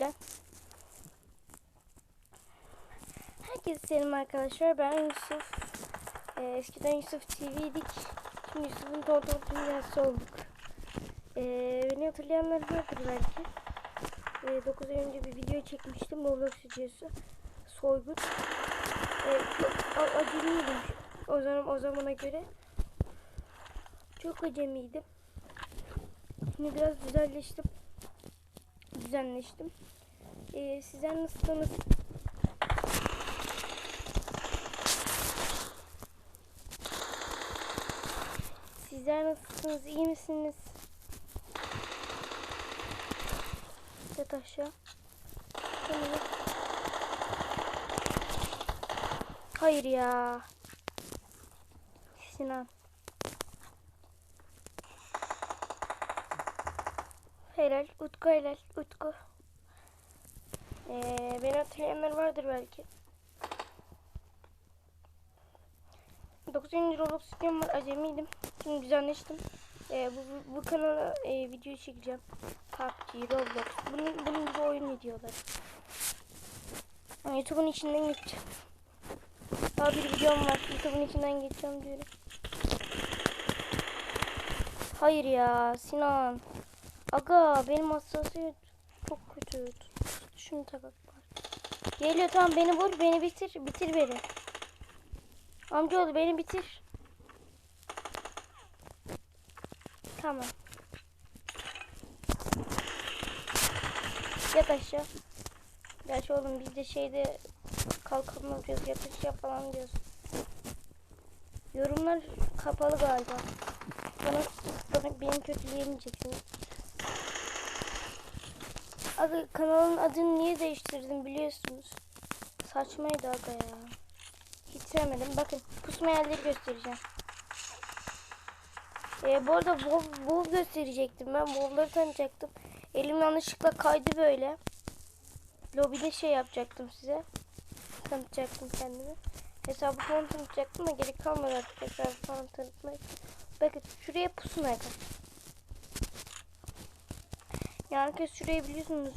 yüklen. Herkese selam arkadaşlar. Ben Yusuf. Ee, eskiden Yusuf TV'ydik. Şimdi Yusuf'un Tonton Dünyası olduk. Ee, beni hatırlayanlar vardır belki. Ee, 9 ay önce bir video çekmiştim. Roblox videosu. Soygun. Ee, çok acemiydim. O zaman o zamana göre. Çok acemiydim. Şimdi biraz güzelleştim. Düzenleştim. Ee, sizler nasılsınız? Sizler nasılsınız? İyi misiniz? Yat aşağı. Hayır ya. Sinan. Helal. Utku helal. Utku. Ee, beni hatırlayanlar vardır belki. 9. Roblox videom var. Acemiydim. Şimdi düzenleştim. Ee, bu, bu, kanala e, video çekeceğim. PUBG, Roblox. Bunun, bunun gibi oyun videoları. YouTube'un içinden geçeceğim. Daha bir videom var. YouTube'un içinden geçeceğim diyorum. Hayır ya Sinan. Aga benim hassasiyet çok kötü. Şunu takak var. Geliyor tamam beni vur beni bitir bitir beni. Amcaoğlu beni bitir. Tamam. Yat aşağı. Gerçi oğlum biz de şeyde kalkalım yapıyoruz yat aşağı falan diyoruz. Yorumlar kapalı galiba. Bana, bana benim kötüleyemeyeceksiniz. Aga kanalın adını niye değiştirdim biliyorsunuz. Saçmaydı aga ya. Hiç sevmedim. Bakın pusma yerleri göstereceğim. Ee, bu arada WoW, WoW gösterecektim ben. WoW'ları tanıtacaktım. Elim yanlışlıkla kaydı böyle. Lobide şey yapacaktım size. Tanıtacaktım kendimi. Hesabı falan tanıtacaktım da gerek kalmadı artık hesabı falan tanıtmak. Bakın şuraya pusun aga. Ya herkes şurayı biliyorsunuz.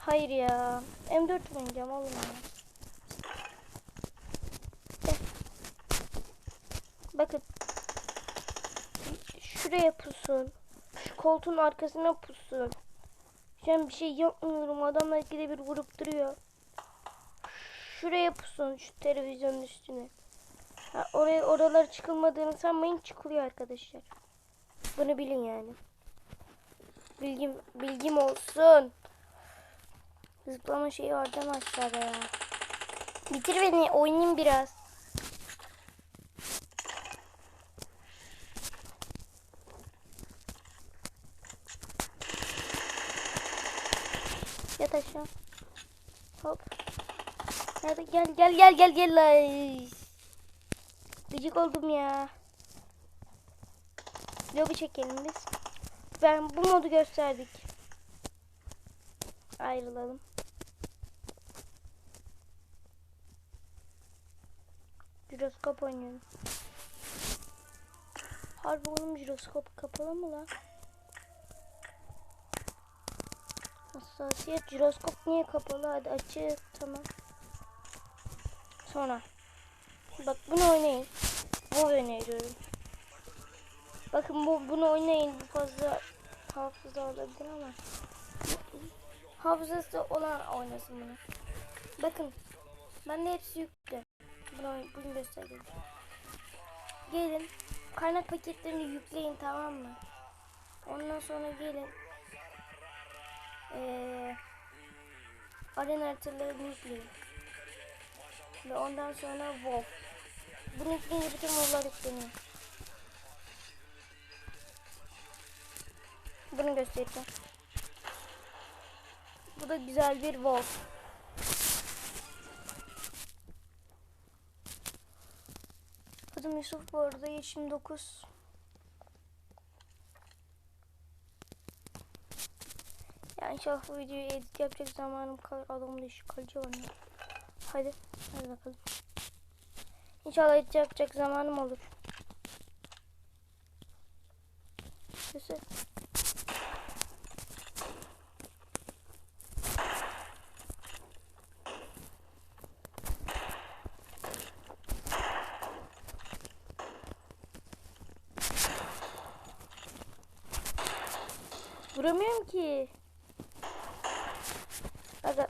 Hayır ya. M4 oynayacağım oğlum ya. Gel. Bakın. Şuraya pusun. Şu koltuğun arkasına pusun. Şu an bir şey yapmıyorum. Adamlar ikide bir vurup duruyor. Şuraya pusun. Şu televizyonun üstüne. Ha, oraya oralar çıkılmadığını sanmayın çıkılıyor arkadaşlar. Bunu bilin yani. Bilgim bilgim olsun. Zıplama şeyi oradan aşağıda ya. Bitir beni oynayayım biraz. Yat aşağı. Hop. Hadi gel gel gel gel gel. Ay. Gıcık oldum ya. Lobi çekelim biz. Ben bu modu gösterdik. Ayrılalım. Jiroskop oynuyorum. Harbi oğlum jiroskop kapalı mı lan? Hassasiyet jiroskop niye kapalı? Hadi açık tamam. Sonra. Bak bunu oynayın. Bu öneriyorum. Bakın bu bunu oynayın. Bu fazla hafıza olabilir ama. Hafızası olan oynasın bunu. Bakın. Ben de hepsi yüklü. Bunu, bunu göstereyim. Gelin. Kaynak paketlerini yükleyin tamam mı? Ondan sonra gelin. Ee, arena haritalarını yükleyin. Ve ondan sonra WoW. Bunu yükleyince bütün WoW'lar yükleniyor. Bunu göstereceğim. Bu da güzel bir WoW. Adım Yusuf bu arada yaşım 9. Yani inşallah bu videoyu edit yapacak zamanım kalır. Adamda işi kalıcı var. Hadi. Hadi bakalım. İnşallah edit yapacak zamanım olur. Vuramıyorum ki. Aga.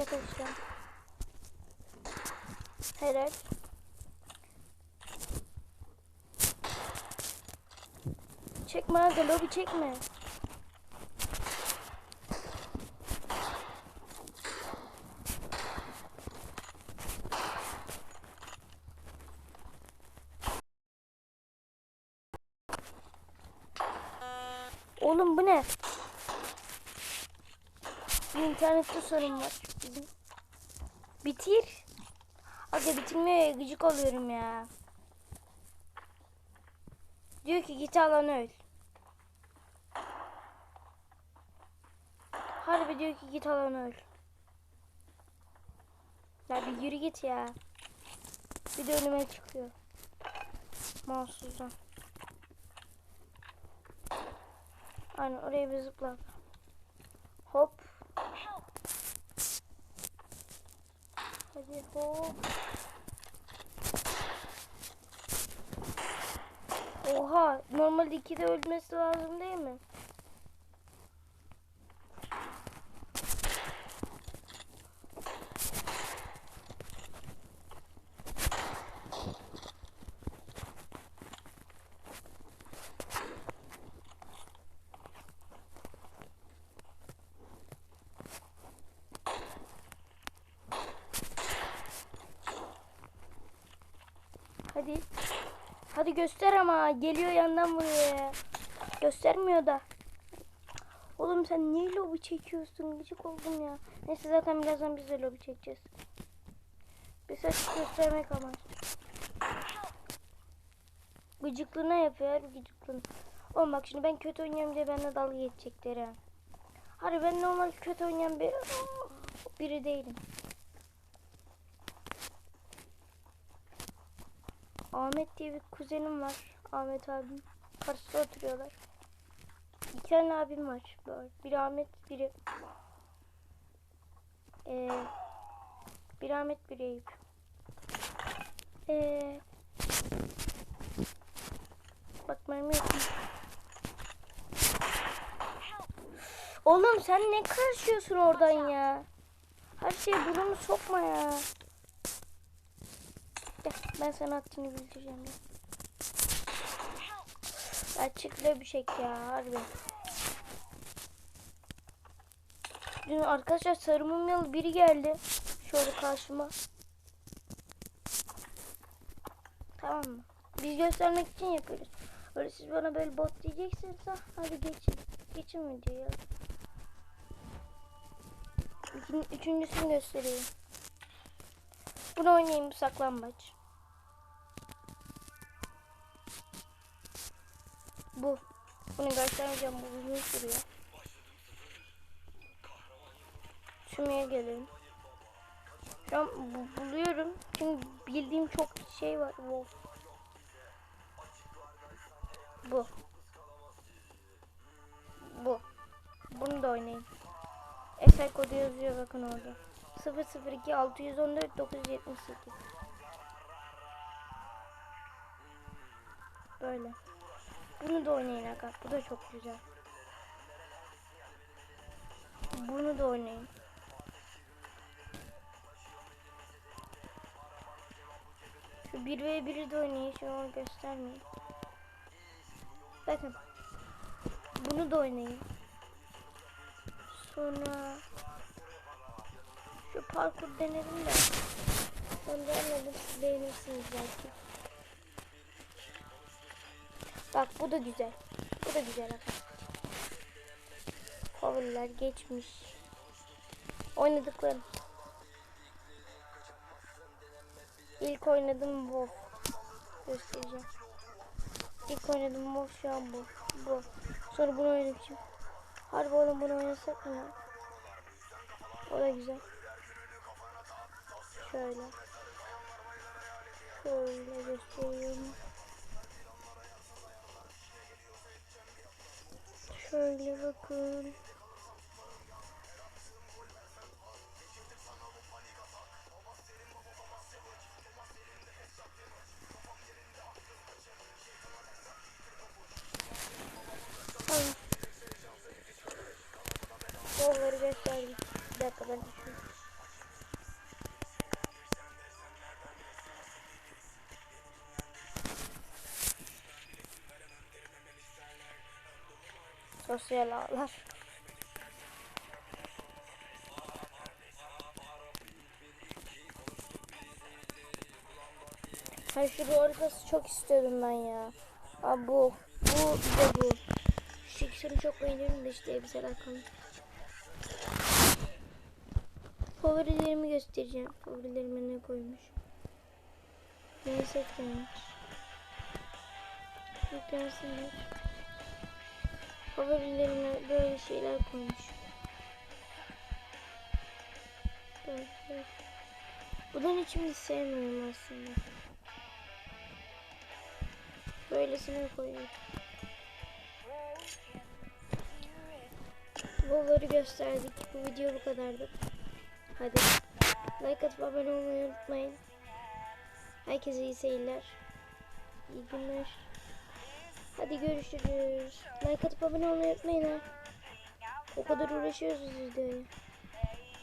Aşağı. Helal. Çekme aga lobi çekme. Oğlum bu ne? Bir internette sorun var. Bitir. Aga bitirmiyor gıcık oluyorum ya. Diyor ki git alan öl. Harbi diyor ki git alan öl. Ya bir yürü git ya. Bir de önüme çıkıyor. Mahsusdan. Aynen oraya bir zıpla. Hop. Hadi hop. Oha normalde ikide ölmesi lazım değil mi? Hadi. Hadi göster ama. Geliyor yandan buraya. Göstermiyor da. Oğlum sen niye lobi çekiyorsun? Gıcık oldum ya. Neyse zaten birazdan biz de lobi çekeceğiz. Bir saç göstermek amaç. Gıcıklığına yapıyor gıcıklığına. Oğlum bak şimdi ben kötü oynuyorum diye benimle dalga geçecekler ha. Hadi ben normal kötü oynayan bir biri değilim. Ahmet diye bir kuzenim var. Ahmet abim. Karşısında oturuyorlar. İki tane abim var. Böyle. Biri Ahmet, biri... Ee, biri Ahmet, biri Eyüp. Ee, bak mermi yok. Oğlum sen ne karışıyorsun oradan ya? Her şeye burnunu sokma ya. Ben sana attığını bildireceğim ya. Açıkla bir şey ya harbi. Dün arkadaşlar sarı mumyalı biri geldi. Şöyle karşıma. Tamam mı? Biz göstermek için yapıyoruz. Öyle siz bana böyle bot diyeceksiniz ha. Hadi geçin. Geçin ya. İkin- Üçüncüsünü göstereyim. Bunu oynayayım saklambaç. Bu. Bunu göstermeyeceğim. Bu uzun sürüyor. Şuraya gelelim. Şu an bu- buluyorum. Çünkü bildiğim çok şey var. Wow. Bu. Bu. Bunu da oynayayım. Eser kodu yazıyor bakın orada. 002 614 978 Böyle. Bunu da oynayın aga. Bu da çok güzel. Bunu da oynayın. Şu 1 ve 1'i de oynayın. Şu an göstermeyin. Bakın. Bunu da oynayın. Sonra şu parkur denedim de. Ben beğenmedim. Siz beğenirsiniz belki. Bak bu da güzel. Bu da güzel arkadaşlar. Geçmiş. Oynadıklarım. İlk oynadığım WoW. Göstereceğim. İlk oynadığım WoW şu an bu. Bu. Sonra bunu oynamışım. Harbi oğlum bunu oynasak mı? O da güzel. Şöyle. Şöyle göstereyim. Şöyle bakın. Sosyal ağlar. Ha şu Rollpas'ı çok istiyordum ben ya. Aa bu. Bu bir bu. Şu çok beğeniyorum da işte elbiseler kalmış. Favorilerimi göstereceğim. Favorilerime ne koymuş. Neyse gelmiş. Yüklensinler. Favorilerine böyle şeyler koymuş. Böyle. Bunların hiçbirini sevmiyorum aslında. Böylesine koyuyorum. Bolları gösterdik. Bu video bu kadardı. Hadi. Like atıp abone olmayı unutmayın. Herkese iyi seyirler. İyi günler. Hadi görüşürüz. Like atıp abone olmayı unutmayın ha. O kadar uğraşıyoruz videoya.